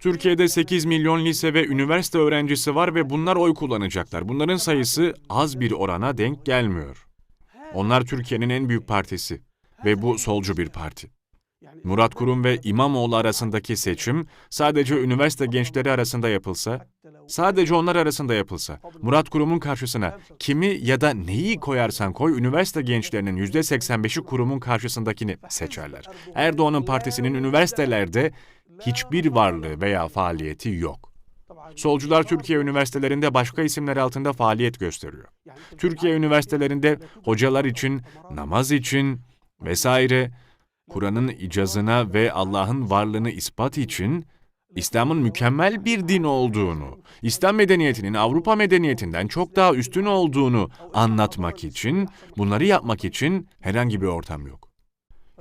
Türkiye'de 8 milyon lise ve üniversite öğrencisi var ve bunlar oy kullanacaklar. Bunların sayısı az bir orana denk gelmiyor. Onlar Türkiye'nin en büyük partisi ve bu solcu bir parti. Murat Kurum ve İmamoğlu arasındaki seçim sadece üniversite gençleri arasında yapılsa, sadece onlar arasında yapılsa, Murat Kurum'un karşısına kimi ya da neyi koyarsan koy, üniversite gençlerinin %85'i kurumun karşısındakini seçerler. Erdoğan'ın partisinin üniversitelerde hiçbir varlığı veya faaliyeti yok. Solcular Türkiye üniversitelerinde başka isimler altında faaliyet gösteriyor. Türkiye üniversitelerinde hocalar için, namaz için vesaire Kur'an'ın icazına ve Allah'ın varlığını ispat için İslam'ın mükemmel bir din olduğunu, İslam medeniyetinin Avrupa medeniyetinden çok daha üstün olduğunu anlatmak için, bunları yapmak için herhangi bir ortam yok.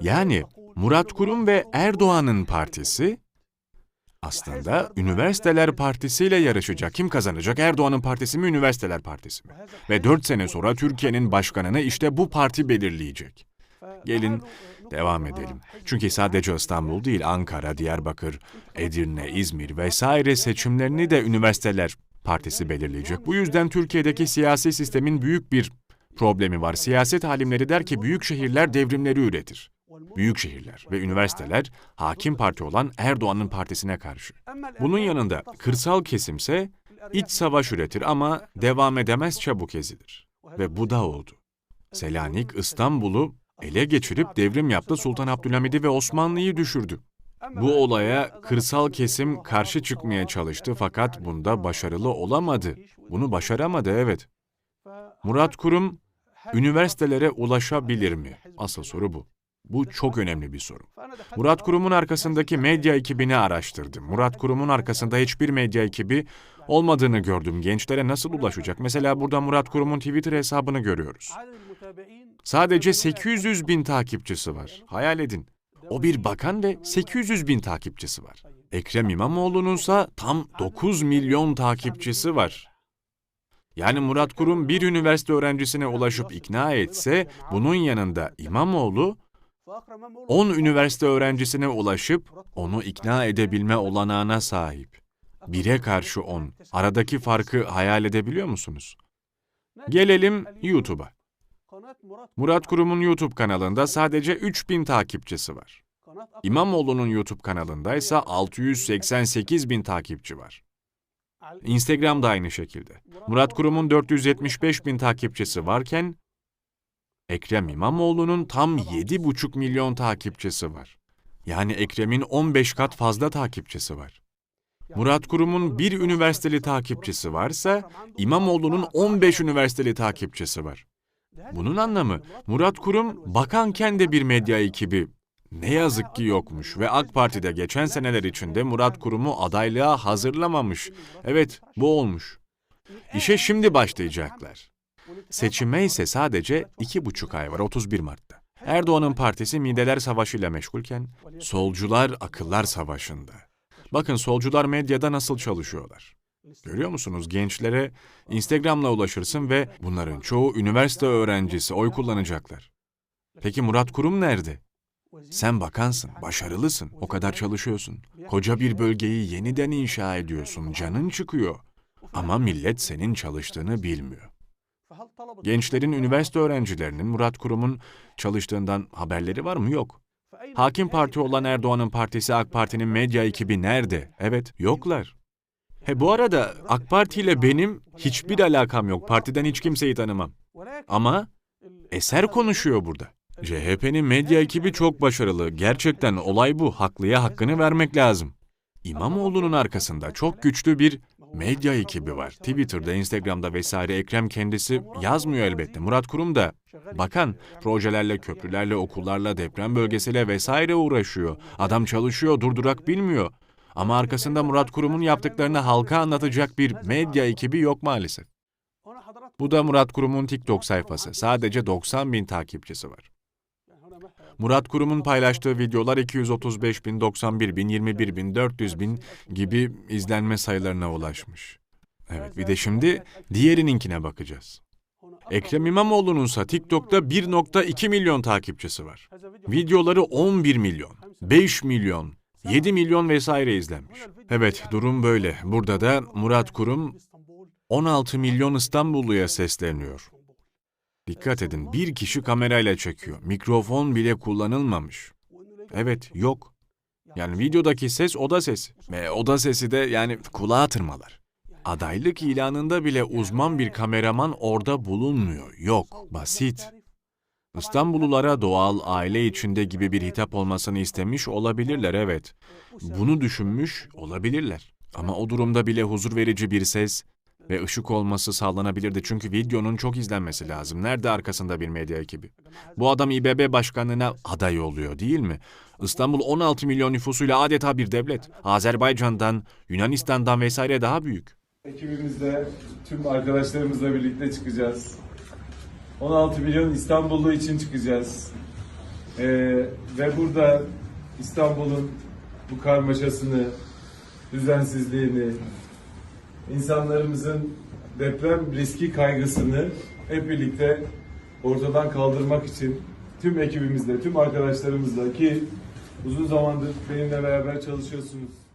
Yani Murat Kurum ve Erdoğan'ın partisi aslında Üniversiteler Partisi ile yarışacak. Kim kazanacak? Erdoğan'ın partisi mi, Üniversiteler Partisi mi? Ve dört sene sonra Türkiye'nin başkanını işte bu parti belirleyecek. Gelin devam edelim. Çünkü sadece İstanbul değil, Ankara, Diyarbakır, Edirne, İzmir vesaire seçimlerini de Üniversiteler Partisi belirleyecek. Bu yüzden Türkiye'deki siyasi sistemin büyük bir problemi var. Siyaset alimleri der ki büyük şehirler devrimleri üretir. Büyük şehirler ve üniversiteler hakim parti olan Erdoğan'ın partisine karşı. Bunun yanında kırsal kesimse iç savaş üretir ama devam edemez çabuk ezilir. Ve bu da oldu. Selanik İstanbul'u ele geçirip devrim yaptı Sultan Abdülhamid'i ve Osmanlı'yı düşürdü. Bu olaya kırsal kesim karşı çıkmaya çalıştı fakat bunda başarılı olamadı. Bunu başaramadı evet. Murat Kurum üniversitelere ulaşabilir mi? Asıl soru bu. Bu çok önemli bir soru. Murat Kurum'un arkasındaki medya ekibini araştırdım. Murat Kurum'un arkasında hiçbir medya ekibi olmadığını gördüm. Gençlere nasıl ulaşacak? Mesela burada Murat Kurum'un Twitter hesabını görüyoruz. Sadece 800 bin takipçisi var. Hayal edin. O bir bakan ve 800 bin takipçisi var. Ekrem İmamoğlu'nunsa tam 9 milyon takipçisi var. Yani Murat Kurum bir üniversite öğrencisine ulaşıp ikna etse, bunun yanında İmamoğlu 10 üniversite öğrencisine ulaşıp onu ikna edebilme olanağına sahip. Bire karşı 10. Aradaki farkı hayal edebiliyor musunuz? Gelelim YouTube'a. Murat Kurum'un YouTube kanalında sadece 3000 takipçisi var. İmamoğlu'nun YouTube kanalında ise 688 bin takipçi var. Instagram da aynı şekilde. Murat Kurum'un 475 bin takipçisi varken, Ekrem İmamoğlu'nun tam 7,5 milyon takipçisi var. Yani Ekrem'in 15 kat fazla takipçisi var. Murat Kurum'un bir üniversiteli takipçisi varsa, İmamoğlu'nun 15 üniversiteli takipçisi var. Bunun anlamı Murat Kurum bakanken de bir medya ekibi ne yazık ki yokmuş ve AK Parti'de geçen seneler içinde Murat Kurum'u adaylığa hazırlamamış. Evet, bu olmuş. İşe şimdi başlayacaklar. Seçime ise sadece iki buçuk ay var 31 Mart'ta. Erdoğan'ın partisi mideler savaşıyla meşgulken solcular akıllar savaşında. Bakın solcular medyada nasıl çalışıyorlar. Görüyor musunuz gençlere Instagram'la ulaşırsın ve bunların çoğu üniversite öğrencisi oy kullanacaklar. Peki Murat Kurum nerede? Sen bakansın, başarılısın, o kadar çalışıyorsun. Koca bir bölgeyi yeniden inşa ediyorsun, canın çıkıyor. Ama millet senin çalıştığını bilmiyor. Gençlerin üniversite öğrencilerinin Murat Kurum'un çalıştığından haberleri var mı? Yok. Hakim parti olan Erdoğan'ın partisi AK Parti'nin medya ekibi nerede? Evet, yoklar. He bu arada AK Parti ile benim hiçbir alakam yok. Partiden hiç kimseyi tanımam. Ama eser konuşuyor burada. CHP'nin medya ekibi çok başarılı. Gerçekten olay bu. Haklıya hakkını vermek lazım. İmamoğlu'nun arkasında çok güçlü bir medya ekibi var. Twitter'da, Instagram'da vesaire Ekrem kendisi yazmıyor elbette. Murat Kurum da bakan projelerle, köprülerle, okullarla, deprem bölgesiyle vesaire uğraşıyor. Adam çalışıyor, durdurak bilmiyor. Ama arkasında Murat Kurum'un yaptıklarını halka anlatacak bir medya ekibi yok maalesef. Bu da Murat Kurum'un TikTok sayfası. Sadece 90 bin takipçisi var. Murat Kurum'un paylaştığı videolar 235 bin, 91 bin, 21 bin, 400 bin gibi izlenme sayılarına ulaşmış. Evet bir de şimdi diğerininkine bakacağız. Ekrem İmamoğlu'nun ise TikTok'ta 1.2 milyon takipçisi var. Videoları 11 milyon, 5 milyon, 7 milyon vesaire izlenmiş. Evet, durum böyle. Burada da Murat Kurum 16 milyon İstanbulluya sesleniyor. Dikkat edin, bir kişi kamerayla çekiyor. Mikrofon bile kullanılmamış. Evet, yok. Yani videodaki ses oda sesi. Ve oda sesi de yani kulağa tırmalar. Adaylık ilanında bile uzman bir kameraman orada bulunmuyor. Yok, basit. İstanbullulara doğal, aile içinde gibi bir hitap olmasını istemiş olabilirler evet. Bunu düşünmüş olabilirler. Ama o durumda bile huzur verici bir ses ve ışık olması sağlanabilirdi. Çünkü videonun çok izlenmesi lazım. Nerede arkasında bir medya ekibi? Bu adam İBB başkanlığına aday oluyor değil mi? İstanbul 16 milyon nüfusuyla adeta bir devlet. Azerbaycan'dan, Yunanistan'dan vesaire daha büyük. Ekibimizle tüm arkadaşlarımızla birlikte çıkacağız. 16 milyon İstanbullu için çıkacağız. Ee, ve burada İstanbul'un bu karmaşasını, düzensizliğini, insanlarımızın deprem riski kaygısını hep birlikte ortadan kaldırmak için tüm ekibimizle, tüm arkadaşlarımızla ki uzun zamandır benimle beraber çalışıyorsunuz.